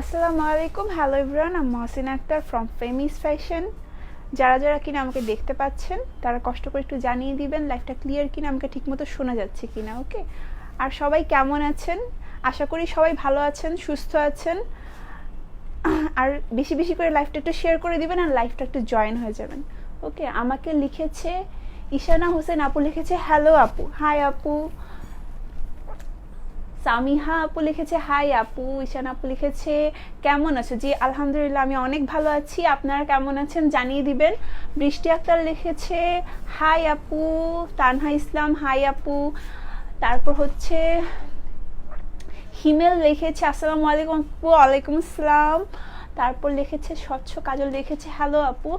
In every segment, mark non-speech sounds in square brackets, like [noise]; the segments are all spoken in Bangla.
আসসালামু আলাইকুম হ্যালো এভরিওয়ান, আমি Mohsin Akter from famous fashion যারা যারা কিনা আমাকে দেখতে পাচ্ছেন, তারা কষ্ট করে একটু জানিয়ে দিবেন লাইফটা ক্লিয়ার কিনা, আমাকে ঠিকমতো শোনা যাচ্ছে কিনা ওকে আর সবাই কেমন আছেন? আশা করি সবাই ভালো আছেন, সুস্থ আছেন। আর বেশি বেশি করে লাইফটা একটু শেয়ার করে দিবেন আর লাইফটা একটু জয়েন হয়ে যাবেন ওকে আমাকে লিখেছে, ঈশানা হোসেন আপু লিখেছে হ্যালো আপু। হাই আপু। সামিহা আপু লিখেছে, হাই আপু। ঈশান আপু লিখেছে, কেমন আছো? জি, আলহামদুলিল্লাহ, আমি অনেক ভালো আছি। আপনারা কেমন আছেন জানিয়ে দিবেন। বৃষ্টি আক্তার লিখেছে, হাই আপু। তানহা ইসলাম, হাই আপু। তারপর হচ্ছে হিমেল লিখেছে, আসসালামু আলাইকুম আপু। ওয়ালাইকুম আসসালাম। তারপর লিখেছে, স্বচ্ছ কাজল লিখেছে। হ্যালো আপু।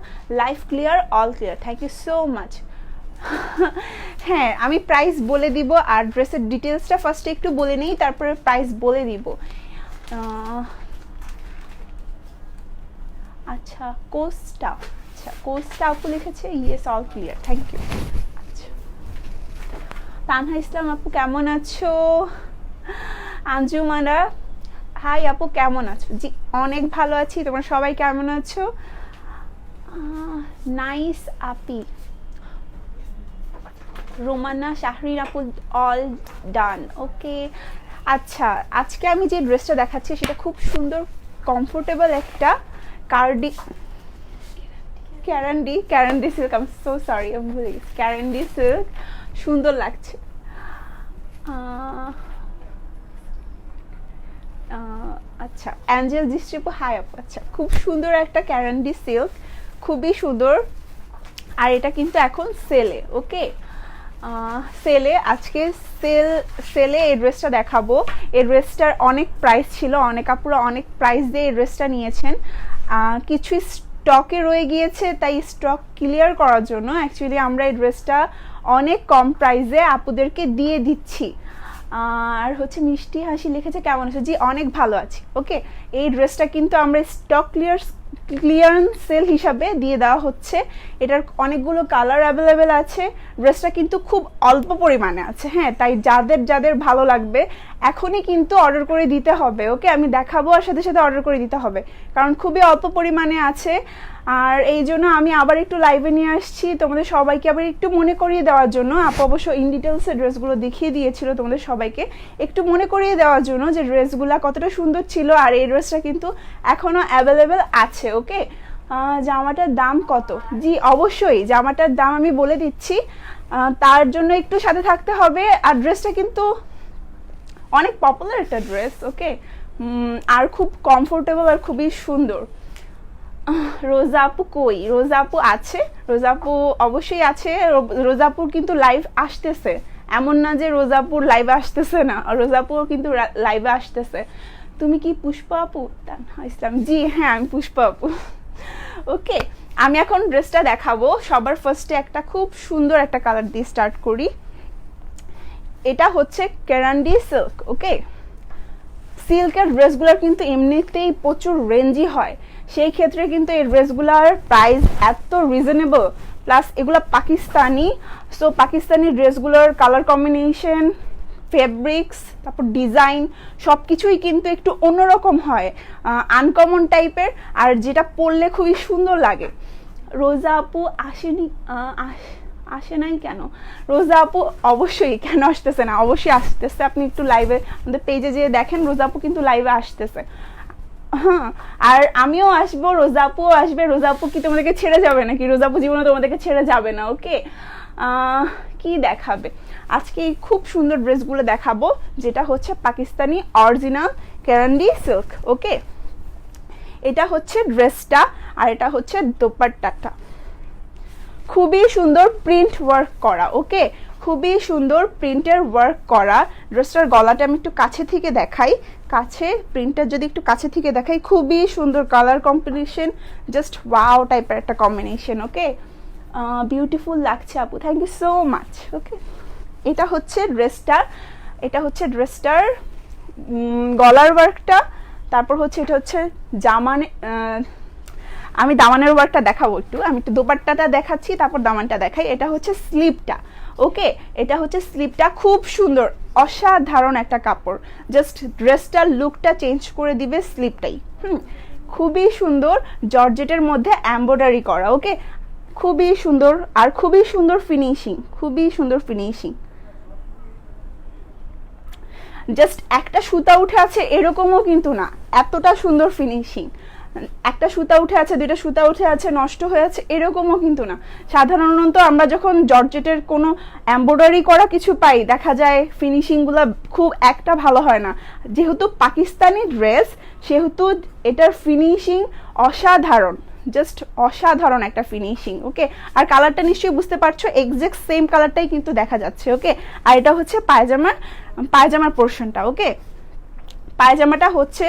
Life clear, all clear. Thank you so much. [laughs] হ্যাঁ আমি প্রাইস বলে দিব আর ড্রেসের ডিটেলসটা ফার্স্টে একটু বলে নিই, তারপরে প্রাইস বলে দিব। আচ্ছা কোস্টা আচ্ছা কোস্টা আপু লিখেছে yes all clear thank you আচ্ছা। তানহা ইসলাম আপু কেমন আছো? আঞ্জুমানা হাই আপু কেমন আছো? জি, অনেক ভালো আছি, তোমরা সবাই কেমন আছো? নাইস আপি। রোমানা, শাহরিন আপু অল ডান ওকে আচ্ছা আজকে আমি যে ড্রেসটা দেখাচ্ছি, সেটা খুব সুন্দর কমফোর্টেবল একটা কার্ডি ক্যারান্ডি ক্যারান্ডি সিল্ক আমি সো সরি আমি ভুলে গেছি ক্যারান্ডি সিল্ক সুন্দর লাগছে। আচ্ছা অ্যাঞ্জেল দৃষ্টিপু হাই আপু আচ্ছা খুব সুন্দর একটা ক্যারান্ডি সিল্ক খুবই সুন্দর, আর এটা কিন্তু এখন সেলে ওকে সেলে, আজকে সেল, সেলে এই ড্রেসটা দেখাবো। এই ড্রেসটার অনেক প্রাইস ছিল, অনেক আপুরা অনেক প্রাইস দিয়ে এই ড্রেসটা নিয়েছেন। কিছু স্টকে রয়ে গিয়েছে, তাই স্টক ক্লিয়ার করার জন্য অ্যাকচুয়ালি আমরা এই ড্রেসটা অনেক কম প্রাইসে আপুদেরকে দিয়ে দিচ্ছি। আর হচ্ছে মিষ্টি হাসি লিখেছে, কেমন আছে জি, অনেক ভালো আছি ওকে এই ড্রেসটা কিন্তু আমরা স্টক ক্লিয়ার ক্লিয়ারেন্স সেল হিসাবে দিয়ে দেওয়া হচ্ছে। এটার অনেকগুলো কালার অ্যাভেলেবেল আছে। ড্রেসটা কিন্তু খুব অল্প পরিমাণে আছে। হ্যাঁ তাই যাদের যাদের ভালো লাগবে এখনই কিন্তু অর্ডার করে দিতে হবে ওকে আমি দেখাবো আর সাথে সাথে অর্ডার করে দিতে হবে। কারণ খুবই অল্প পরিমাণে আছে। আর এই জন্য আমি আবার একটু লাইভে নিয়ে আসছি। তোমাদের সবাইকে আবার একটু মনে করিয়ে দেওয়ার জন্য, আপু অবশ্য ইন ডিটেলসে ড্রেসগুলো দেখিয়ে দিয়েছিল তোমাদের সবাইকে। একটু মনে করিয়ে দেওয়ার জন্য যে ড্রেসগুলো কতটা সুন্দর ছিল আর এই ড্রেসটা কিন্তু এখনও অ্যাভেলেবেল আছে ওকে জামাটার দাম কত? জি, অবশ্যই জামাটার দাম আমি বলে দিচ্ছি। তার জন্য একটু সাথে থাকতে হবে। আর ড্রেসটা কিন্তু অনেক পপুলার একটা ড্রেস ওকে আর খুব কমফোর্টেবল আর খুবই সুন্দর। আহ, রোজা আপু কই? রোজা আপু আছে রোজা আপু অবশ্যই আছে রোজাপুর কিন্তু লাইভ আসতেছে। এমন না যে রোজাপুর লাইভে আসতেছে না রোজাপুর কিন্তু লাইভে আসতেছে। তুমি কি পুষ্পা আপু? ইসলাম। জি হ্যাঁ আমি পুষ্পা আপু। ওকে আমি এখন ড্রেসটা দেখাবো। সবার ফার্স্টে একটা খুব সুন্দর একটা কালার দিয়ে স্টার্ট করি। এটা হচ্ছে ক্যারান্ডি সিল্ক ওকে? সিল্কের ড্রেসগুলোর কিন্তু এমনিতেই প্রচুর রেঞ্জই হয়। সেই ক্ষেত্রে কিন্তু এই ড্রেসগুলোর প্রাইস এত রিজনেবল প্লাস এগুলো পাকিস্তানি সো পাকিস্তানি ড্রেসগুলোর কালার কম্বিনেশন ফেব্রিক্স তারপর ডিজাইন সব কিছুই কিন্তু একটু অন্যরকম হয় আনকমন টাইপের আর যেটা পরলে খুবই সুন্দর লাগে। রোজা আপু আসেনি আহ, আসে নাই কেন? রোজা আপু অবশ্যই কেন আসতেছে না? অবশ্যই আসতেছে। আপনি একটু লাইভে আমাদের পেজে যেয়ে দেখেন, রোজা আপু কিন্তু লাইভে আসতেছে। হ্যাঁ আর আমিও আসব রোজাপুও আসবে। রোজাপু কি তোমাদেরকে ছেড়ে যাবে না নাকি রোজাপু জীবনে তোমাদেরকে ছেড়ে যাবে না ওকে কি দেখাবে? আজকে এই খুব সুন্দর ড্রেসগুলো দেখাবো, যেটা হচ্ছে Pakistani original karandi silk okay এটা হচ্ছে ড্রেসটা আর এটা হচ্ছে দোপাট্টাটা। খুবই সুন্দর প্রিন্ট ওয়ার্ক করা ওকে খুবই সুন্দর প্রিন্টের ওয়ার্ক করা। ড্রেসটার গলাটা আমি একটু কাছে থেকে দেখাই। কাছে প্রিন্টটা যদি একটু কাছে থেকে দেখাই, খুবই সুন্দর কালার কম্বিনেশন জাস্ট ওয়াও টাইপের একটা কম্বিনেশন ওকে বিউটিফুল লাগছে আপু thank you so much okay এটা হচ্ছে ড্রেসটার এটা হচ্ছে ড্রেসটার গলার ওয়ার্কটা তারপর হচ্ছে, এটা হচ্ছে জামানে আমি দামানের ওয়ার্কটা দেখাবো একটু। আমি একটু দোপাট্টাটা দেখাচ্ছি, তারপর দামানটা দেখাই। এটা হচ্ছে স্লিপটা, ওকে? এটা হচ্ছে স্লিপটা, খুব সুন্দর, অসাধারণ একটা কাপড়। জাস্ট ড্রেসটার লুকটা চেঞ্জ করে দিবে স্লিপটাই। হুম, খুবই সুন্দর, জর্জেটের মধ্যে এম্ব্রয়ডারি করা, ওকে? খুবই সুন্দর, আর খুবই সুন্দর ফিনিশিং খুবই সুন্দর ফিনিশিং জাস্ট একটা সুতা উঠে আছে, এরকমও কিন্তু না, এতটা সুন্দর ফিনিশিং একটা সুতা উঠে আছে, দুইটা সুতা উঠে আছে, নষ্ট হয়ে আছে, এরকমও কিন্তু না। সাধারণত আমরা যখন জর্জেটের কোনো এম্ব্রয়ডারি করা কিছু পাই, দেখা যায় ফিনিশিংগুলো খুব একটা ভালো হয় না। যেহেতু পাকিস্তানি ড্রেস, সেহেতু এটার ফিনিশিং অসাধারণ জাস্ট অসাধারণ একটা ফিনিশিং ওকে আর কালারটা নিশ্চয়ই বুঝতে পারছ এক্সাক্ট সেম কালারটাই কিন্তু দেখা যাচ্ছে ওকে আর এটা হচ্ছে পায়জামার পায়জামার পোর্শনটা ওকে পায়জামাটা হচ্ছে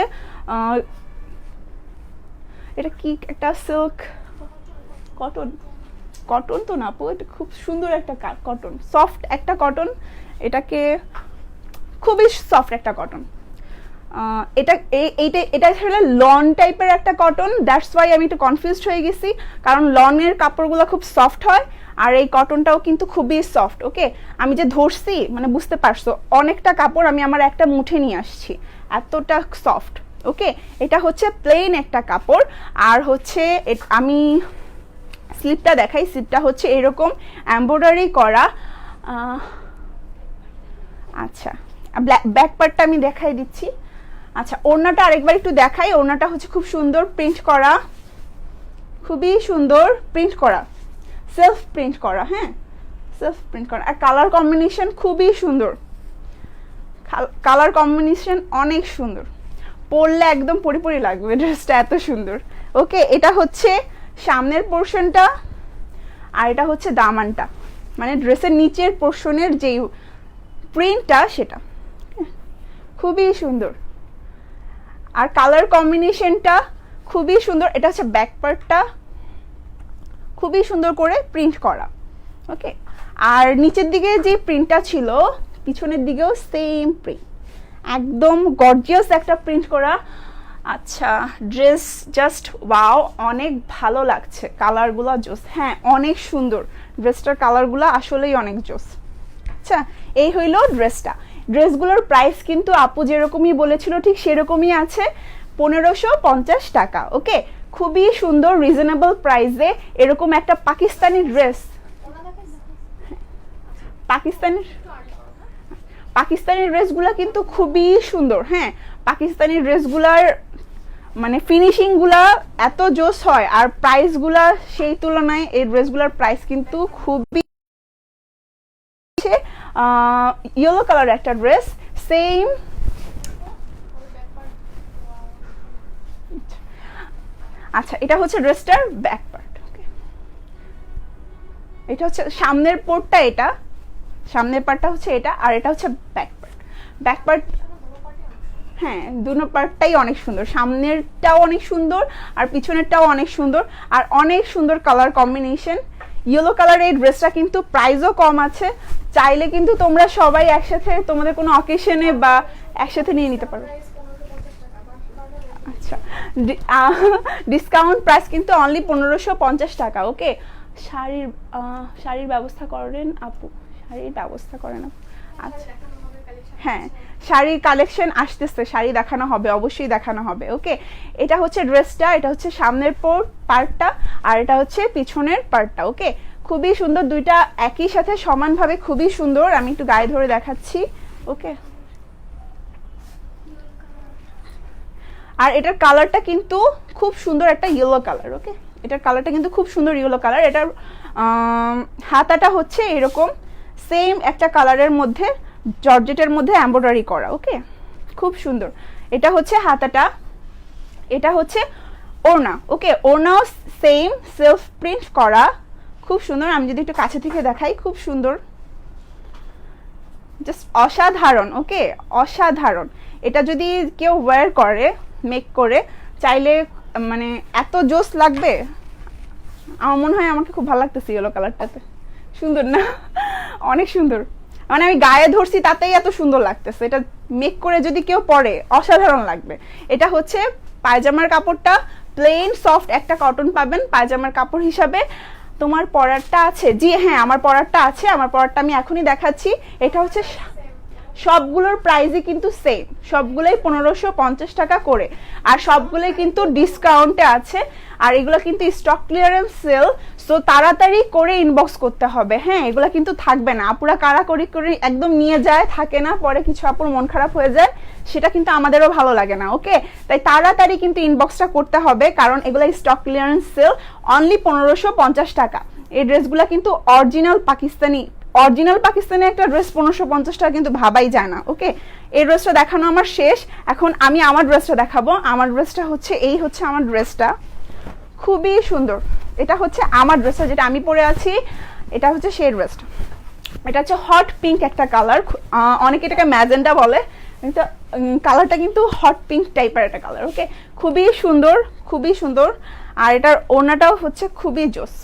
এটা কি, একটা সিল্ক কটন কটন তো না আপু এটা খুব সুন্দর একটা কটন সফট একটা কটন এটাকে খুবই সফট একটা কটন এটা, এই- এইটা, এটা আসলে লন টাইপের একটা কটন দ্যাটস ওয়াই আমি একটু কনফিউজড হয়ে গেছি, কারণ লনের কাপড়গুলো খুব সফট হয়, আর এই কটনটাও কিন্তু খুবই সফট ওকে আমি যে ধরছি মানে বুঝতে পারছ, অনেকটা কাপড় আমি আমার একটা মুঠে নিয়ে আসছি, এতটা সফট ওকে এটা হচ্ছে প্লেন একটা কাপড়। আর হচ্ছে আমি স্লিপটা দেখাই। স্লিপটা হচ্ছে এরকম এমব্রয়ডারি করা। আচ্ছা। ব্যাক পার্টটা আমি দেখাই দিচ্ছি। আচ্ছা ওড়নাটা আরেকবার একটু দেখাই। ওড়নাটা হচ্ছে খুব সুন্দর প্রিন্ট করা। খুবই সুন্দর প্রিন্ট করা। সেলফ প্রিন্ট করা হ্যাঁ? সেলফ প্রিন্ট করা। আর কালার কম্বিনেশন খুবই সুন্দর। কালার কম্বিনেশন অনেক সুন্দর। পরলে একদম পরিপরি লাগবে ড্রেসটা এত সুন্দর। ওকে এটা হচ্ছে সামনের পোর্শনটা আর এটা হচ্ছে দামানটা। মানে ড্রেসের নিচের পোর্শনের যেই প্রিন্টটা সেটা। খুবই সুন্দর। আর কালার কম্বিনেশনটা খুবই সুন্দর। এটা হচ্ছে ব্যাক পার্টটা খুবই সুন্দর করে প্রিন্ট করা। ওকে আর নিচের দিকে যে প্রিন্টটা ছিল, পিছনের দিকেও সেম প্রিন্ট একদম গর্জিয়াস একটা প্রিন্ট করা। আচ্ছা ড্রেস জাস্ট ওয়াও অনেক ভালো লাগছে। কালারগুলো জোস হ্যাঁ অনেক সুন্দর। ড্রেসটার কালারগুলো আসলেই অনেক জোস আচ্ছা এই হইল ড্রেসটা ড্রেসগুলোর প্রাইস কিন্তু আপু যেরকমই বলেছিল, ঠিক সেরকমই আছে। পনেরোশো পঞ্চাশ টাকা ওকে খুবই সুন্দর রিজনেবল প্রাইসে এরকম একটা পাকিস্তানি ড্রেস পাকিস্তানের পাকিস্তানি ড্রেসগুলো কিন্তু খুবই সুন্দর হ্যাঁ। পাকিস্তানি ড্রেসগুলার মানে ফিনিশিংগুলা এত জোস হয় আর প্রাইসগুলা সেই তুলনায় এই ড্রেসগুলোর প্রাইস কিন্তু খুবই ইয়েলো কালার একটা ড্রেস সেম আচ্ছা এটা হচ্ছে ড্রেসটার ব্যাক পার্ট ওকে এটা হচ্ছে সামনের পোর্টটা এটা সামনের পার্টটা হচ্ছে এটা, আর এটা হচ্ছে ব্যাক পার্ট ব্যাক পার্ট হ্যাঁ দুনো পার্টটাই অনেক সুন্দর। সামনেরটাও অনেক সুন্দর, আর পিছনেরটাও অনেক সুন্দর, আর অনেক সুন্দর কালার কম্বিনেশন ইয়েলো কালার এই ড্রেসটা কিন্তু প্রাইসও কম আছে। চাইলে কিন্তু তোমরা সবাই একসাথে, তোমাদের কোনো অকেশনে বা একসাথে নিয়ে নিতে পারো। আচ্ছা ডিসকাউন্ট প্রাইস কিন্তু অনলি পনেরোশো পঞ্চাশ টাকা ওকে শাড়ির শাড়ির ব্যবস্থা করেন আপু। শাড়ির ব্যবস্থা করে না। আচ্ছা। হ্যাঁ শাড়ির কালেকশন আসতেছে, শাড়ি দেখানো হবে, অবশ্যই দেখানো হবে ওকে এটা হচ্ছে ড্রেসটা, এটা হচ্ছে সামনের পোর পার্টটা, আর এটা হচ্ছে পিছনের পার্টটা ওকে খুবই সুন্দর, দুইটা একই সাথে সমানভাবে খুবই সুন্দর, আমি একটু গায়ে ধরে দেখাচ্ছি ওকে আর এটার কালারটা কিন্তু খুব সুন্দর একটা ইয়েলো কালার ওকে এটার কালারটা কিন্তু খুব সুন্দর ইয়েলো কালার এটার হাতাটা হচ্ছে এরকম সেম একটা কালারের মধ্যে জর্জেটের মধ্যে এমব্রয়ডারি করা ওকে খুব সুন্দর। এটা হচ্ছে হাতাটা, এটা হচ্ছে ওড়না ওকে ওড়নাও সেম সেলফ প্রিন্ট করা, খুব সুন্দর। আমি যদি একটু কাছে থেকে দেখাই, খুব সুন্দর। জাস্ট অসাধারণ ওকে অসাধারণ। এটা যদি কেউ ওয়্যার করে মেক করে, চাইলে মানে এত জোস লাগবে? আমার মনে হয় আমাকে খুব ভালো লাগতেছে ইয়েলো কালারটাতে সুন্দর না? অনেক সুন্দর। মানে আমি গায়ে ধরছি তাতেই এত সুন্দর লাগতেছে। এটা মেক করে যদি কেউ পরে, অসাধারণ লাগবে। এটা হচ্ছে পায়জামার কাপড়টা প্লেন সফট একটা কটন পাবেন পায়জামার কাপড় হিসাবে। তোমার পরারটা আছে? জি হ্যাঁ আমার পরারটা আছে। আমার পরারটা আমি এখনই দেখাচ্ছি। এটা হচ্ছে সবগুলোর প্রাইসই কিন্তু সেম সবগুলোই পনেরোশো পঞ্চাশ টাকা করে। আর সবগুলোই কিন্তু ডিসকাউন্টে আছে। আর এগুলো কিন্তু স্টক ক্লিয়ারেন্স সেল সো তাড়াতাড়ি করে ইনবক্স করতে হবে। হ্যাঁ এগুলো কিন্তু থাকবে না। আপুরা কারাকরি করে একদম নিয়ে যায়, থাকে না, পরে কিছু আপুর মন খারাপ হয়ে যায়, সেটা কিন্তু আমাদেরও ভালো লাগে না ওকে তাই তাড়াতাড়ি কিন্তু ইনবক্সটা করতে হবে, কারণ এগুলো স্টক ক্লিয়ারেন্স সেল অনলি পনেরোশো পঞ্চাশ টাকা। এই ড্রেসগুলো কিন্তু অরিজিনাল পাকিস্তানি অরিজিনাল পাকিস্তানি একটা ড্রেস পনেরোশো পঞ্চাশ টাকা কিন্তু ভাবাই যায় না ওকে এই ড্রেসটা দেখানো আমার শেষ। এখন আমি আমার ড্রেসটা দেখাবো। আমার ড্রেসটা হচ্ছে, এই হচ্ছে আমার ড্রেসটা। খুবই সুন্দর। এটা হচ্ছে আমার ড্রেসটা যেটা আমি পরে আছি, এটা হচ্ছে সেই ড্রেসটা এটা হচ্ছে হট পিঙ্ক একটা কালার অনেকে এটাকে ম্যাজেন্ডা বলে। এটা কালারটা কিন্তু হট পিঙ্ক টাইপের একটা কালার ওকে খুবই সুন্দর খুবই সুন্দর। আর এটার ওড়নাটাও হচ্ছে খুবই জোস।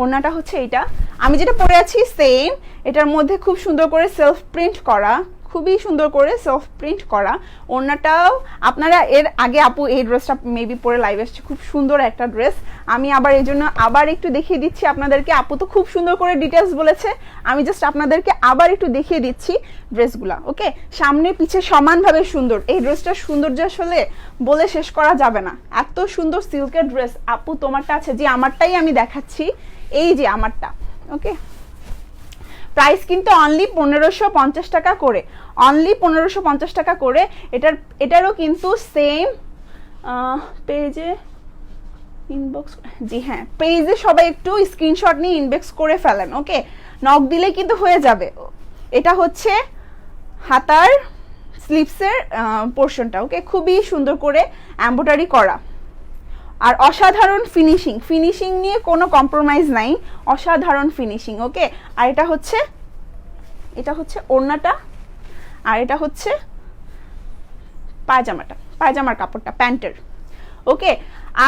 ওড়নাটা হচ্ছে এইটা। আমি যেটা পরে আছি সেম এটার মধ্যে খুব সুন্দর করে সেলফ প্রিন্ট করা। খুবই সুন্দর করে সেলফ প্রিন্ট করা। ওড়নাটাও আপনারা এর আগে আপু এই ড্রেসটা মেবি পরে লাইভ এসছে, খুব সুন্দর একটা ড্রেস আমি আবার এই জন্য আবার একটু দেখিয়ে দিচ্ছি আপনাদেরকে। আপু তো খুব সুন্দর করে ডিটেলস বলেছে। আমি জাস্ট আপনাদেরকে আবার একটু দেখিয়ে দিচ্ছি ড্রেসগুলা ওকে সামনে, পিছে সমানভাবে সুন্দর। এই ড্রেসটার সৌন্দর্য আসলে বলে শেষ করা যাবে না। এত সুন্দর সিল্কের ড্রেস আপু, তোমারটা আছে যে, আমারটাই আমি দেখাচ্ছি। এই যে আমারটা ওকে প্রাইস কিন্তু অনলি পনেরোশো পঞ্চাশ টাকা করে। অনলি পনেরোশো পঞ্চাশ টাকা করে। এটার, এটারও কিন্তু সেম পেজে ইনবক্স জি হ্যাঁ পেজে সবাই একটু স্ক্রিনশট নিয়ে ইনবক্স করে ফেলেন ওকে নক দিলে কিন্তু হয়ে যাবে। এটা হচ্ছে হাতার স্লিপসের পোর্শনটা ওকে খুবই সুন্দর করে এম্ব্রয়ডারি করা। আর অসাধারণ ফিনিশিং ফিনিশিং নিয়ে কোনো কম্প্রোমাইজ নাই, অসাধারণ ফিনিশিং ওকে আর এটা হচ্ছে এটা হচ্ছে ওড়নাটা, আর এটা হচ্ছে পায়জামাটা, পায়জামার কাপড়টা, প্যান্টের ওকে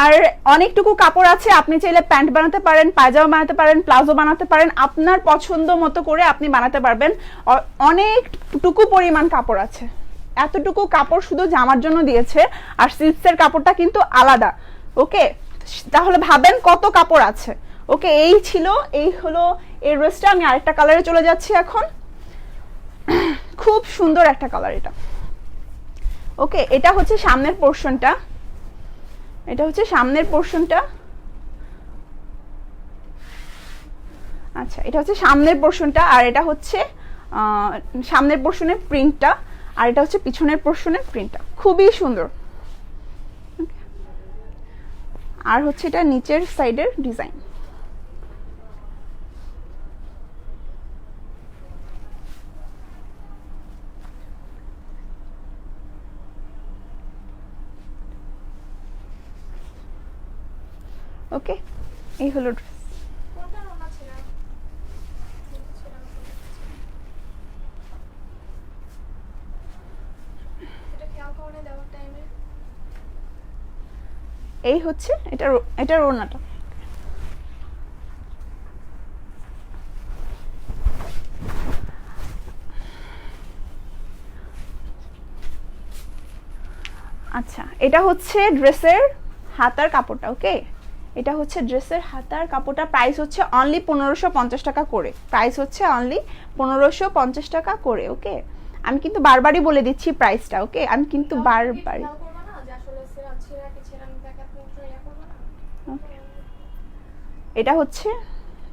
আর অনেকটুকু কাপড় আছে, আপনি চাইলে প্যান্ট বানাতে পারেন, পায়জামা বানাতে পারেন, প্লাজো বানাতে পারেন, আপনার পছন্দ মতো করে আপনি বানাতে পারবেন। অনেকটুকু পরিমাণ কাপড় আছে। এতটুকু কাপড় শুধু জামার জন্য দিয়েছে, আর সিল্পসের কাপড়টা কিন্তু আলাদা। ওকে, তাহলে ভাবেন কত কাপড় আছে। ওকে, এই ছিল, এই হলো, এই ড্রেসটা, আমি আরেকটা কালারে চলে যাচ্ছি এখন। খুব সুন্দর একটা কালার এটা। ওকে, এটা হচ্ছে সামনের পোর্শনটা এটা হচ্ছে সামনের পোর্শনটা আচ্ছা এটা হচ্ছে সামনের পোর্শনটা আর এটা হচ্ছে সামনের পোর্শনের প্রিন্টটা আর এটা হচ্ছে পিছনের পোর্শনের প্রিন্টটা খুবই সুন্দর। আর হচ্ছে এটা নিচের সাইডের ডিজাইন। ওকে এই হলো ড্রেস। এই হচ্ছে এটা এটা ওড়নাটা আচ্ছা এটা হচ্ছে ড্রেসের হাতার কাপড়টা ওকে? এটা হচ্ছে ড্রেসের হাতার কাপড়টা প্রাইস হচ্ছে অনলি পনেরোশো পঞ্চাশ টাকা করে। প্রাইস হচ্ছে অনলি পনেরোশো পঞ্চাশ টাকা করে ওকে? আমি কিন্তু বারবারই বলে দিচ্ছি প্রাইসটা ওকে? আমি কিন্তু বারবারই এটা হচ্ছে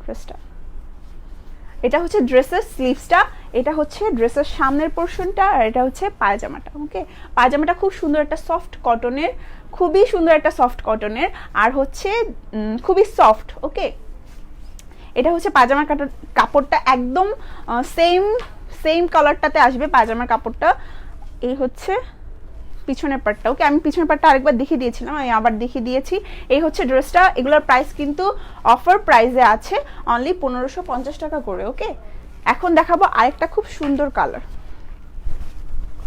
ড্রেসটা এটা হচ্ছে ড্রেসের স্লিভসটা এটা হচ্ছে ড্রেসের সামনের পোর্শনটা আর এটা হচ্ছে পায়জামাটা ওকে পায়জামাটা খুব সুন্দর একটা সফট কটনের খুবই সুন্দর একটা সফট কটনের আর হচ্ছে খুবই সফট ওকে এটা হচ্ছে পায়জামার কাপড়টা একদম সেম সেম কালারটাতে আসবে পায়জামার কাপড়টা। এই হচ্ছে পিছনের পার্টটা ওকে, আমি পিছনের পার্টটা আরেকবার দেখিয়ে দিয়েছিলাম, আমি আবার দেখিয়ে দিয়েছি। এই হচ্ছে ড্রেসটা, এগুলোর প্রাইস কিন্তু অফার প্রাইসে আছে অনলি পনেরোশো পঞ্চাশ টাকা করে, ওকে? এখন দেখাবো আরেকটা খুব সুন্দর কালার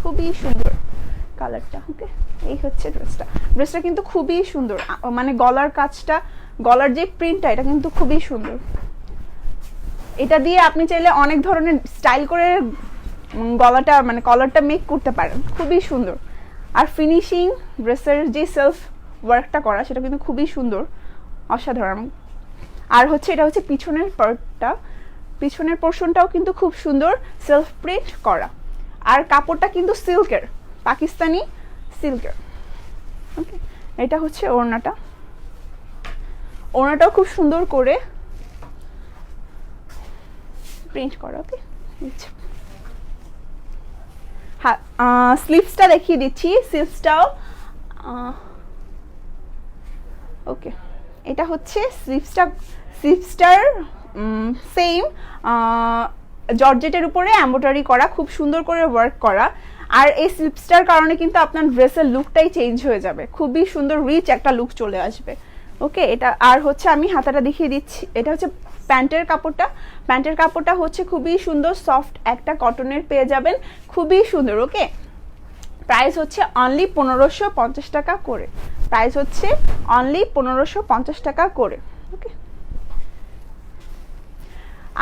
খুবই সুন্দর কালারটা ওকে? এই হচ্ছে ড্রেসটা। ড্রেসটা কিন্তু খুবই সুন্দর মানে গলার কাজটা, গলার যে প্রিন্টটা এটা কিন্তু খুবই সুন্দর। এটা দিয়ে আপনি চাইলে অনেক ধরনের স্টাইল করে গলাটা মানে কলারটা মেক করতে পারেন। খুবই সুন্দর। আর ফিনিশিং ড্রেসের যে সেলফ ওয়ার্কটা করা, সেটা কিন্তু খুবই সুন্দর, অসাধারণ। আর হচ্ছে এটা হচ্ছে পিছনের পার্টটা, পিছনের পোর্শনটাও কিন্তু খুব সুন্দর সেলফ প্রিন্ট করা। আর কাপড়টা কিন্তু সিল্কের পাকিস্তানি সিল্কের ওকে এটা হচ্ছে ওড়নাটা। ওড়নাটাও খুব সুন্দর করে প্রিন্ট করা ওকে আচ্ছা স্লিভসটা দেখিয়ে দিচ্ছি স্লিভসটাও ওকে এটা হচ্ছে স্লিভসটা স্লিভসটার সেম জর্জেটের উপরে এম্বোটারি করা, খুব সুন্দর করে ওয়ার্ক করা। আর এই স্লিপসটার কারণে কিন্তু আপনার ড্রেসের লুকটাই চেঞ্জ হয়ে যাবে। খুবই সুন্দর রিচ একটা লুক চলে আসবে। ওকে এটা, আর হচ্ছে আমি হাতাটা দেখিয়ে দিচ্ছি, এটা হচ্ছে প্যান্টের কাপড়টা। প্যান্টের কাপড়টা হচ্ছে খুবই সুন্দর সফট একটা কটনের পেয়ে যাবেন। খুবই সুন্দর ওকে প্রাইস হচ্ছে অনলি পনেরোশো পঞ্চাশ টাকা করে। প্রাইস হচ্ছে অনলি পনেরোশো পঞ্চাশ টাকা করে ওকে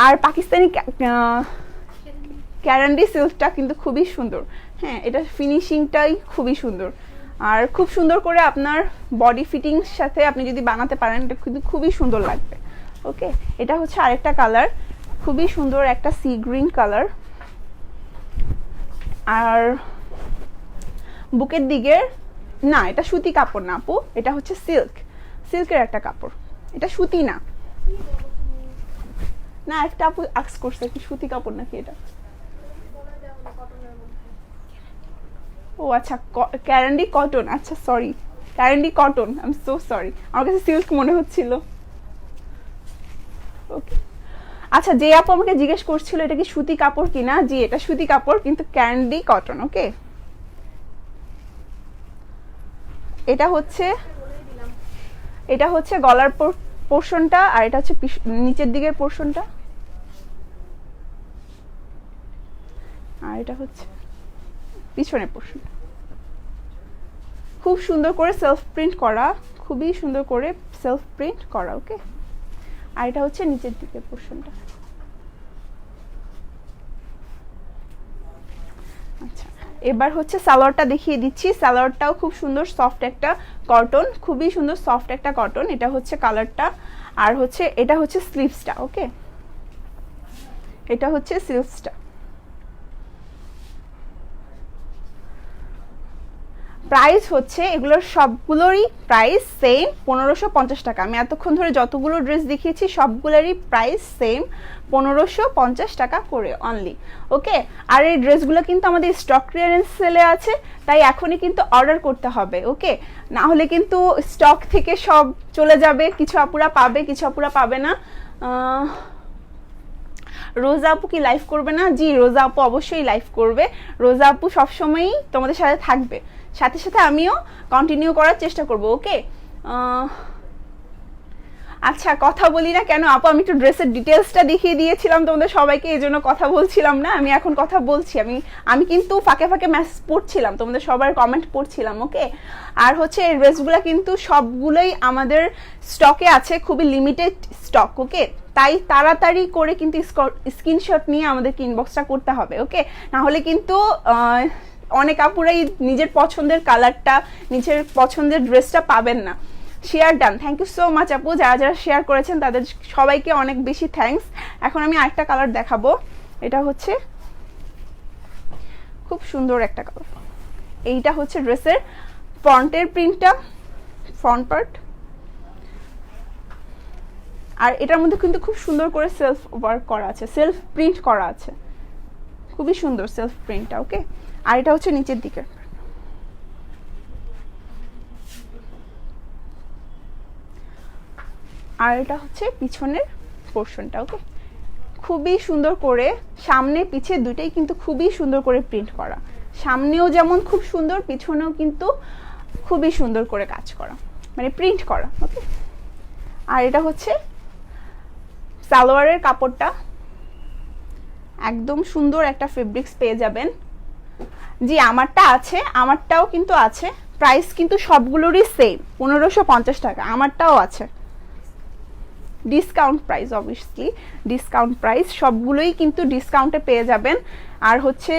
আর পাকিস্তানি ক্যারান্ডি সিল্কটা কিন্তু খুবই সুন্দর। হ্যাঁ এটা ফিনিশিংটাই খুবই সুন্দর। আর খুব সুন্দর করে আপনার বডি ফিটিংস সাথে আপনি যদি বানাতে পারেন, এটা কিন্তু খুবই সুন্দর লাগবে। ওকে এটা হচ্ছে আরেকটা কালার খুবই সুন্দর একটা সি গ্রিন কালার আর বুকের দিকে, না, এটা সুতি কাপড় না আপু, এটা হচ্ছে সিল্ক সিল্কের একটা কাপড়। এটা সুতি না। না, একটা আপু আক্স করছে কি সুতি কাপড় নাকি এটা? ও আচ্ছা ক্যারেন্ডি কটন আচ্ছা sorry karandi cotton I am so sorry আমার কাছে সিল্ক মনে হচ্ছিল। ওকে আচ্ছা যে আপু আমাকে জিজ্ঞেস করছিল এটা কি সুতি কাপড় কিনা, জি, এটা সুতি কাপড়, কিন্তু ক্যান্ডি কটন, ওকে? এটা হচ্ছে এটা হচ্ছে গলার পোর্শনটা আর এটা হচ্ছে নিচের দিকের পোর্শনটা। আর এটা হচ্ছে পিছনের পোর্শনটা খুব সুন্দর করে সেলফ প্রিন্ট করা, খুবই সুন্দর করে সেলফ প্রিন্ট করা, ওকে? আর এটা হচ্ছে নিচের দিকের পোর্শনটা আচ্ছা এবার হচ্ছে সালোয়ারটা দেখিয়ে দিচ্ছি। সালোয়ারটাও খুব সুন্দর সফট একটা কটন খুবই সুন্দর সফট একটা কটন এটা হচ্ছে কালারটা আর হচ্ছে, এটা হচ্ছে স্লিভসটা ওকে এটা হচ্ছে স্লিভসটা প্রাইস হচ্ছে, এগুলোর সবগুলোরই প্রাইস সেম পনেরোশো পঞ্চাশ টাকা। আমি এতক্ষণ ধরে যতগুলো ড্রেস দেখিয়েছি, সবগুলোরই প্রাইস সেম পনেরোশো পঞ্চাশ টাকা করে অনলি ওকে? আর এই ড্রেসগুলো কিন্তু আমাদের স্টক ক্লিয়ারেন্স সেলে আছে, তাই এখনই কিন্তু অর্ডার করতে হবে, ওকে? না হলে কিন্তু স্টক থেকে সব চলে যাবে, কিছু আপুরা পাবে, কিছু আপুরা পাবে না। রোজা আপু কি লাইভ করবে না? জি, রোজা আপু অবশ্যই লাইভ করবে। রোজা আপু সবসময়ই তোমাদের সাথে থাকবে। সাথে সাথে আমিও কন্টিনিউ করার চেষ্টা করব ওকে আচ্ছা কথা বলি না কেন? আপু, আমি একটু ড্রেসের ডিটেলসটা দেখিয়ে দিয়েছিলাম তোমাদের সবাইকে, এই জন্য কথা বলছিলাম না। আমি এখন কথা বলছি। আমি আমি কিন্তু ফাঁকে ফাঁকে মেসেজ পড়ছিলাম, তোমাদের সবার কমেন্ট পড়ছিলাম ওকে আর হচ্ছে এই ড্রেসগুলো কিন্তু সবগুলোই আমাদের স্টকে আছে, খুবই লিমিটেড স্টক ওকে তাই তাড়াতাড়ি করে কিন্তু স্ক্রিনশট নিয়ে আমাদেরকে ইনবক্সটা করতে হবে ওকে না হলে কিন্তু অনেক আপুরাই নিজের পছন্দের কালারটা, নিজের পছন্দের ড্রেসটা পাবেন না। Share done thank you so much আপু। যারা যারা শেয়ার করেছেন, তাদের সবাইকে অনেক বেশি থ্যাংকস এখন আমি আরেকটা কালার দেখাবো। এটা হচ্ছে খুব সুন্দর একটা কালার এইটা হচ্ছে ড্রেসের ফ্রন্টের প্রিন্টটা ফ্রন্ট পার্ট আর এটার মধ্যে কিন্তু খুব সুন্দর করে সেলফ ওয়ার্ক করা আছে সেলফ প্রিন্ট করা আছে। খুবই সুন্দর সেলফ প্রিন্টটা ওকে আর এটা হচ্ছে নিচের দিকে। আর এটা হচ্ছে পিছনের পোর্শনটা ওকে খুবই সুন্দর করে সামনে পিছে দুটাই কিন্তু খুবই সুন্দর করে প্রিন্ট করা। সামনেও যেমন খুব সুন্দর, পিছনেও কিন্তু খুবই সুন্দর করে কাজ করা। মানে প্রিন্ট করা ওকে আর এটা হচ্ছে সালোয়ারের কাপড়টা। একদম সুন্দর একটা ফেব্রিক্স পেয়ে যাবেন। জি, আমারটা আছে, আমারটাও কিন্তু আছে। প্রাইস কিন্তু সবগুলোরই সেম পনেরোশো পঞ্চাশ টাকা, আমারটাও আছে। Discount price obviously discount price সবগুলোই কিন্তু ডিসকাউন্টে পেয়ে যাবেন। আর হচ্ছে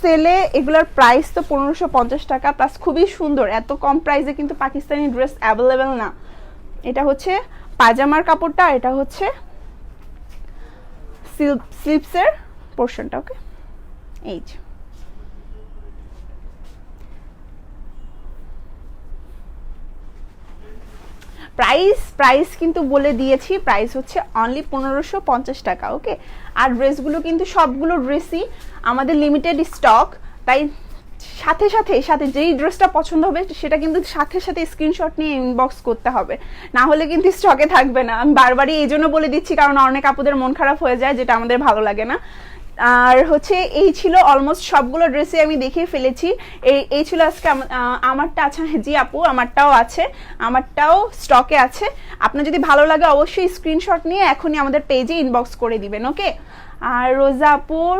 সেলে এগুলোর প্রাইস তো পনেরোশো পঞ্চাশ টাকা প্লাস খুবই সুন্দর। এত কম প্রাইসে কিন্তু পাকিস্তানি ড্রেস অ্যাভেলেবেল না। এটা হচ্ছে পাজামার কাপড়টা, এটা হচ্ছে স্লিপসের পোর্শনটা ওকে এই যে। প্রাইস প্রাইস কিন্তু বলে দিয়েছি। প্রাইস হচ্ছে অনলি পনেরোশো পঞ্চাশ টাকা ওকে আর ড্রেসগুলো কিন্তু সবগুলো ড্রেসই আমাদের লিমিটেড স্টক তাই সাথে সাথে সাথে যেই ড্রেসটা পছন্দ হবে, সেটা কিন্তু সাথে সাথে স্ক্রিনশট নিয়ে ইনবক্স করতে হবে। না হলে কিন্তু স্টকে থাকবে না। আমি বারবারই এই জন্য বলে দিচ্ছি, কারণ অনেক আপুদের মন খারাপ হয়ে যায়, যেটা আমাদের ভালো লাগে না। আর হচ্ছে এই ছিল অলমোস্ট সবগুলো ড্রেসে আমি দেখিয়ে ফেলেছি। এই এই ছিল আজকে আমারটা আছে জি আপু, আমারটাও আছে, আমারটাও স্টকে আছে। আপনার যদি ভালো লাগে অবশ্যই স্ক্রিনশট নিয়ে এখনই আমাদের পেজে ইনবক্স করে দিবেন ওকে আর রোজা আপুর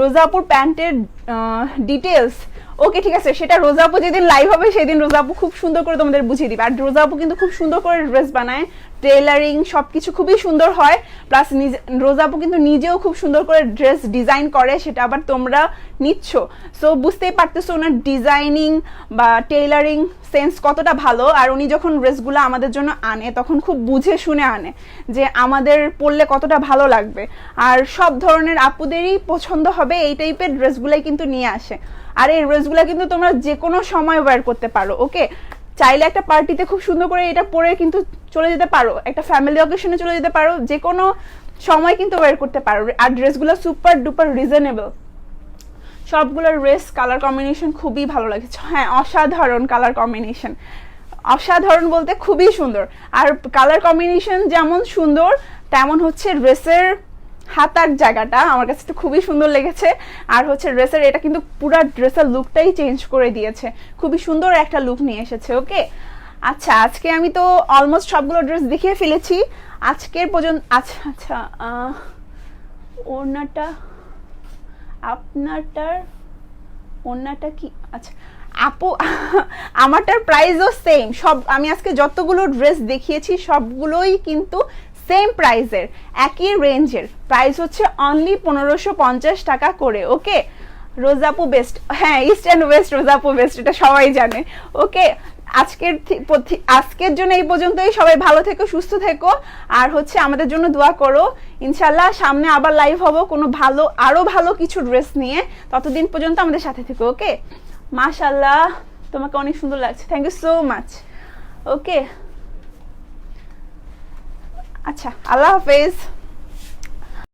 রোজাপুর প্যান্টের ডিটেলস ওকে, ঠিক আছে, সেটা রোজাপু যেদিন লাইভ হবে, সেদিন রোজাপু খুব সুন্দর করে তোমাদের বুঝিয়ে দিবে। আর রোজাপু কিন্তু খুব সুন্দর করে ড্রেস বানায়। টেলারিং সব কিছু খুবই সুন্দর হয় প্লাস নিজে রোজাপু কিন্তু নিজেও খুব সুন্দর করে ড্রেস ডিজাইন করে, সেটা আবার তোমরা নিচ্ছ। সো বুঝতেই পারতেছো ওনার ডিজাইনিং বা টেইলারিং সেন্স কতটা ভালো, আর উনি যখন ড্রেসগুলো আমাদের জন্য আনে, তখন খুব বুঝে শুনে আনে যে আমাদের পরলে কতটা ভালো লাগবে। আর সব ধরনের আপুদেরই পছন্দ হবে, এই টাইপের ড্রেসগুলাই কিন্তু নিয়ে আসে। আর এই ড্রেসগুলো কিন্তু তোমরা যে কোনো সময় ওয়্যার করতে পারো ওকে চাইলে একটা পার্টিতে খুব সুন্দর করে এটা পরে কিন্তু চলে যেতে পারো, একটা ফ্যামিলি অকেশনে চলে যেতে পারো যে কোনো সময় কিন্তু ওয়্যার করতে পারো। আর ড্রেসগুলো সুপার ডুপার রিজনেবল সবগুলোর রেস কালার কম্বিনেশন খুবই ভালো লাগছে হ্যাঁ অসাধারণ কালার কম্বিনেশন অসাধারণ বলতে খুবই সুন্দর। আর কালার কম্বিনেশন যেমন সুন্দর, তেমন হচ্ছে ড্রেসের হাতার জায়গাটা আমার কাছে তো খুবই সুন্দর লেগেছে। আর হচ্ছে ড্রেসের এটা কিন্তু পুরো ড্রেসের লুকটাই চেঞ্জ করে দিয়েছে। খুবই সুন্দর একটা লুক নিয়ে এসেছে ওকে আচ্ছা আজকে আমি তো অলমোস্ট সবগুলো ড্রেস দেখিয়ে ফেলেছি। আজকের পর্যন্ত আচ্ছা আচ্ছা আহ, ওড়নাটা আপনারটার ওড়নাটা কি? আচ্ছা আপু আমারটার প্রাইসও সেম সব আমি আজকে যতগুলো ড্রেস দেখিয়েছি সবগুলোই কিন্তু সেম প্রাইসের একই রেঞ্জের প্রাইস হচ্ছে অনলি পনেরোশো পঞ্চাশ টাকা করে ওকে রোজাপু বেস্ট হ্যাঁ ইস্ট অ্যান্ড ওয়েস্ট রোজাপু বেস্ট এটা সবাই জানে ওকে আজকের আজকের জন্য এই পর্যন্তই, সবাই ভালো থেকো, সুস্থ থেকো, আর হচ্ছে আমাদের জন্য দোয়া করো ইনশাল্লাহ সামনে আবার লাইভ হব, কোনো ভালো আরও ভালো কিছু ড্রেস নিয়ে, ততদিন পর্যন্ত আমাদের সাথে থেকো ওকে মাশাল্লাহ তোমাকে অনেক সুন্দর লাগছে thank you so much okay আচ্ছা আল্লাহ হাফেজ।